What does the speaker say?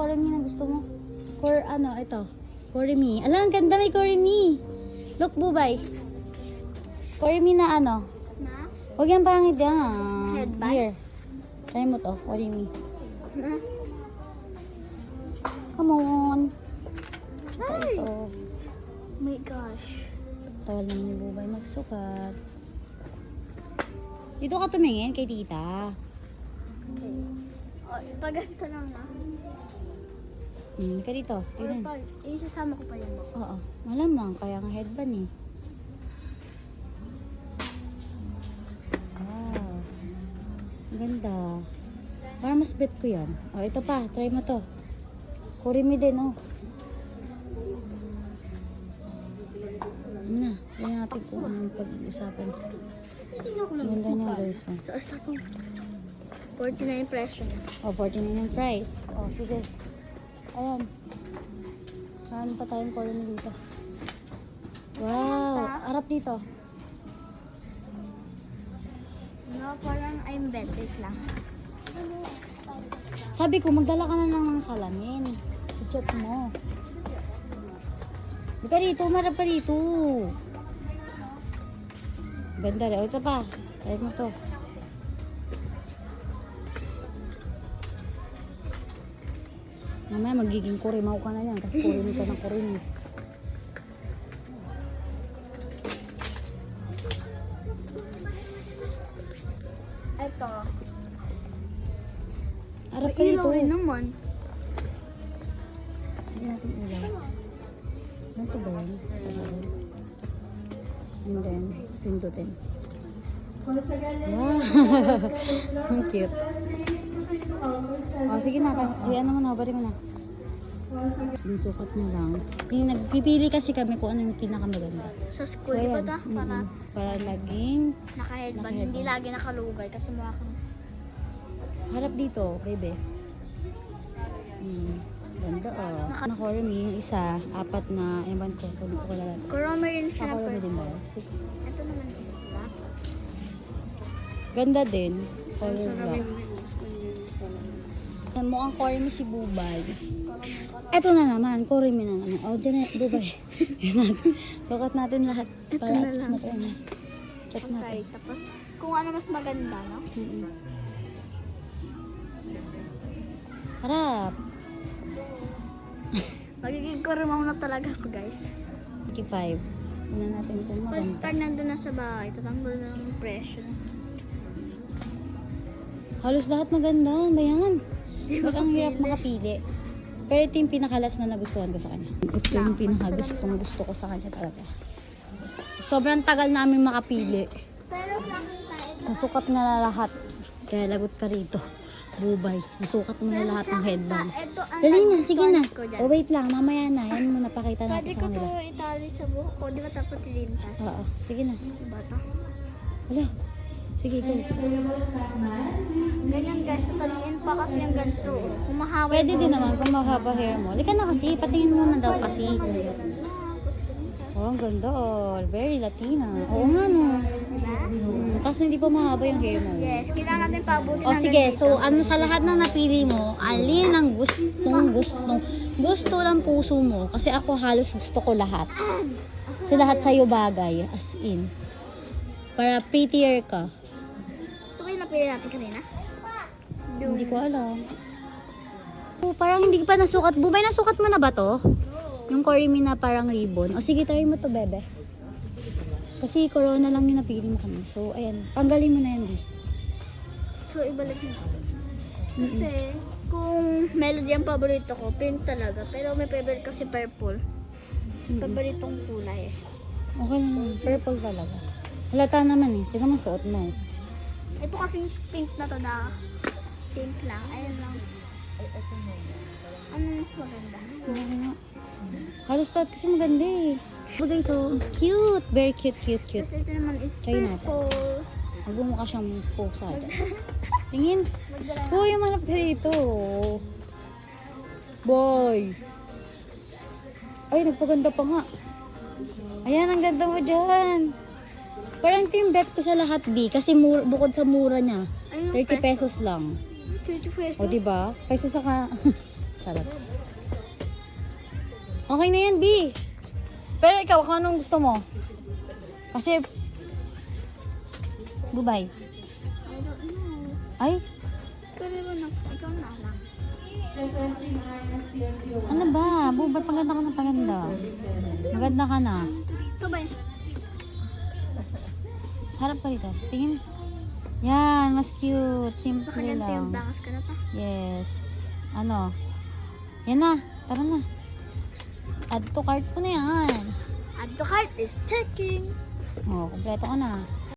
Koremi na gusto mo? Kor, ano, ito. Koremi. Alam, ang ganda may Koremi. Look, bubay. Koremi na ano. Na? Huwag yan pangit yan. Headband? Here. Try mo to, Koremi. Na? Come on. Ay! ito. Oh my gosh. Tawal naman ni bubay magsukat. Dito ka tumingin kay tita. Okay. Oh, pag ganito lang na. Hmm, ka dito. Or Tingnan. pag, isasama ko pa yan mo. Oo, malamang. Kaya nga headband eh. Wow. Ang Ganda. Para mas bet ko yan. O, ito pa. Try mo to. Kurimi din, oh. Ano na? Tingnan natin kung anong pag-usapan. Tingnan ko Ang ganda niya, guys. Oh. Sa sa ko. 49 impression. O, 49 yung price. O, sige. Ayan. Saan pa tayong kurimi dito? Wow! Harap dito. No, parang I'm. Wait lang. Sabi ko, magdala ka na lang ng salamin. I-check mo. Di ka dito, marap ka dito. Ganda rin. O, ito pa. Try mo to. Mamaya magiging kurimaw ka na yan kasi kurimi ka ng kurimi. Ito. Harap ka dito. Rin naman. Hindi natin ilaw. Ano? Ito ba yan? And then, pindutin. Wow! Ang cute. Oh, sige na. Ay, ano mo na, bari mo na. Sinusukat niya lang. Yung nagpipili kasi kami kung ano yung pinakamaganda. Sa school, di ba ta? Para Mm-mm. Para laging naka-headband. Hindi lagi nakalugay kasi mukha kang... harap dito, baby. Hmm. Ganda oh. Naka Koremi, yung isa, apat na, ewan ko, kung ko wala. Kurome rin siya na Koremi purple. din ba? Sige. Ito naman. Ganda din. Color black. Mukhang Koremi si Bubay. Eto na naman, Koremi na naman. Oh, dyan na, Bubay. Sukat natin lahat. Ito Para na lang. Check Okay, natin. tapos kung ano mas maganda, no? Mm-mm. Harap. Magiging kurmaw na talaga ako, guys. 55. Una natin kung Tapos maganda. pag nandun na sa bahay, tatanggol na ng impression. Halos lahat maganda. Ano ba yan? Wag ang hirap makapili. Pero ito yung pinakalas na nagustuhan ko sa kanya. Ito yung pinakagustong gusto ko sa kanya talaga. Sobrang tagal namin makapili. Pero sa Nasukat na na lahat. Kaya lagot ka rito. Bubay. Nasukat mo na lahat ng headband. ito Dali na, sige na. ko dyan. Oh, wait lang. Mamaya na. Yan mo napakita Pwede natin ko sa to kanila. itali sa buhok ko, di ba tapos tilintas? Oo. Sige na. Diba to? Wala. Sige, go. Ganyan guys, tataliin pa kasi yung ganito. Kung mahaba Pwede din naman kung mahaba hair mo. Lika na kasi. Patingin mo na daw kasi. Oh, ang ganda oh. Very Latina. Oo nga no. Mm, kaso hindi pa mahaba yung hair mo. Yes, kailangan natin pabuti O sige, so ano sa lahat ng napili mo, alin ang gustong gustong gusto ng puso mo? Kasi ako halos gusto ko lahat. Kasi lahat sa'yo bagay, as in. Para prettier ka. Napili natin kanina? Hindi ko alam. Oh, parang hindi pa nasukat. Bumay, nasukat mo na ba to? Yung Corimi na parang ribbon. O sige, try mo to, bebe. Kasi corona lang yung napili mo kami. So, ayan. Tanggalin mo na yan, di. So, ibalik mo. Kasi, kung melody ang paborito ko, pink talaga. Pero may favorite kasi purple. Paboritong kulay eh. Okay lang. Purple talaga. Halata naman eh. Tingnan mo suot mo. Ito kasing pink na to na pink lang. Ayun lang. Ano mas maganda? Nga. Halos lahat kasi maganda eh. Bagay so cute. Very cute, cute, cute. Tapos ito naman is Try natin. purple. Nagmumukha siyang pusa dyan. Tingin. Uy, manap ka dito. Boy. Ay, nagpaganda pa nga. Ayan, ang ganda mo dyan. Parang yung bet ko sa lahat, B. Kasi mur- bukod sa mura niya, Ayun, 30 pesos lang. 30 pesos. O, di ba? Peso sa ka... Charot. Okay na yan, B. Pero ikaw, kung anong gusto mo? Kasi, Dubai. I don't know. Ay, Pero na, ikaw na lang. ano ba? Bubay, paganda ka na paganda. Maganda ka na. Ito ba? Harap ka dito. Tingin. Yan, mas cute. Simple yung lang. bangas ka na pa. Yes. Ano? Yan na. Tara na. Add to cart ko na yan. Add to cart is checking. Oh, kompleto ko na.